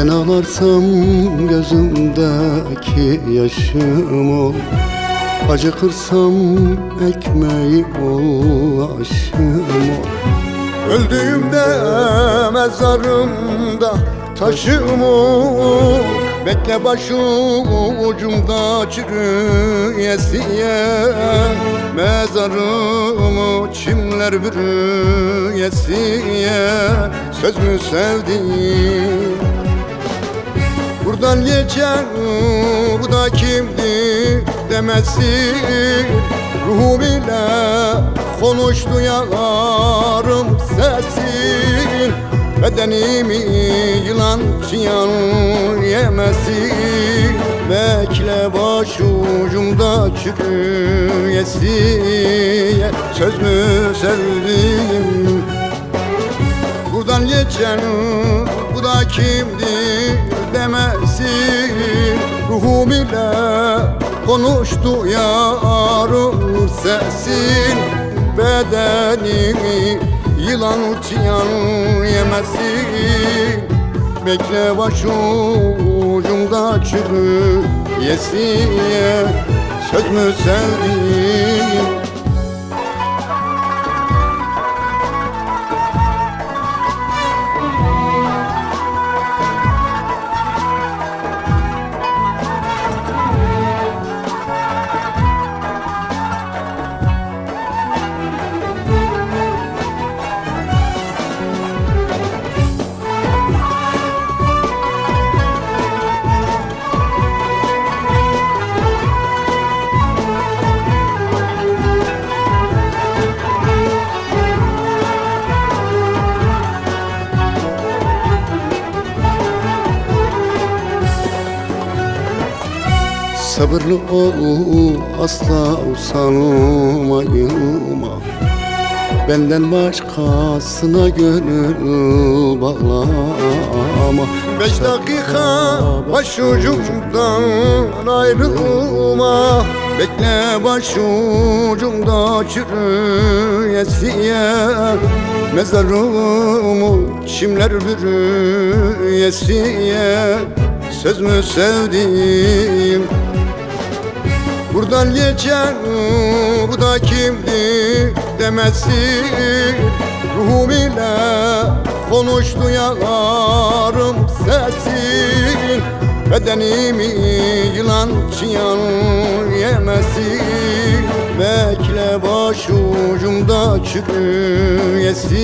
Ben ağlarsam gözümdeki yaşım ol Acıkırsam ekmeği ol aşım ol Öldüğümde mezarımda taşım ol Bekle başucumda çürüyesiye. Mezarımı çimler bürüyesiye. Söz mü sevdim Buradan geçen bu da kimdi demesin Ruhum ile konuştu yarım sesin Bedenimi yılan çiyan yemesin. Bekle başucumda çürüyesiye Söz mü sevdim Buradan geçen bu da kimdi demesin. Ruhum ile konuştu yarım sesin. Bedenimi yılan çiyan yemesin. Bekle başucumda çürü yesiye. Söz mü sevdim Sabırlı ol asla usanmayma Benden başkasına gönül bağlama. Beş dakika başucumdan ayrılma. Bekle başucumda çürüyesiye. Mezarımı çimler bürüyesiye. Söz mü sevdim Buradan geçen bu da kimdi demesin? Ruhum ile konuştu yarım sesin. Bedenimi yılan çiyan yemesin. Bekle başucumda çürüyesiye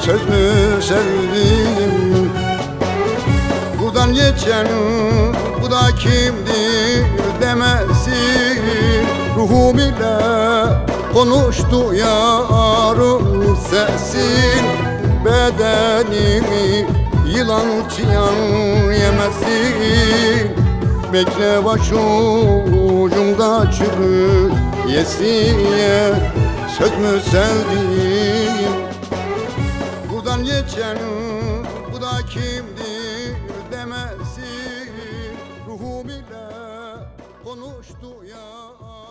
Söz mü sevdim Buradan geçen bu da kimdi demesin Ruhum ile konuştu yarım sesin Bedenimi yılan çiyan yemesin Bekle başucumda çürü yesiye Söz mü sevdim Buradan geçen bu da kim konuştu ya.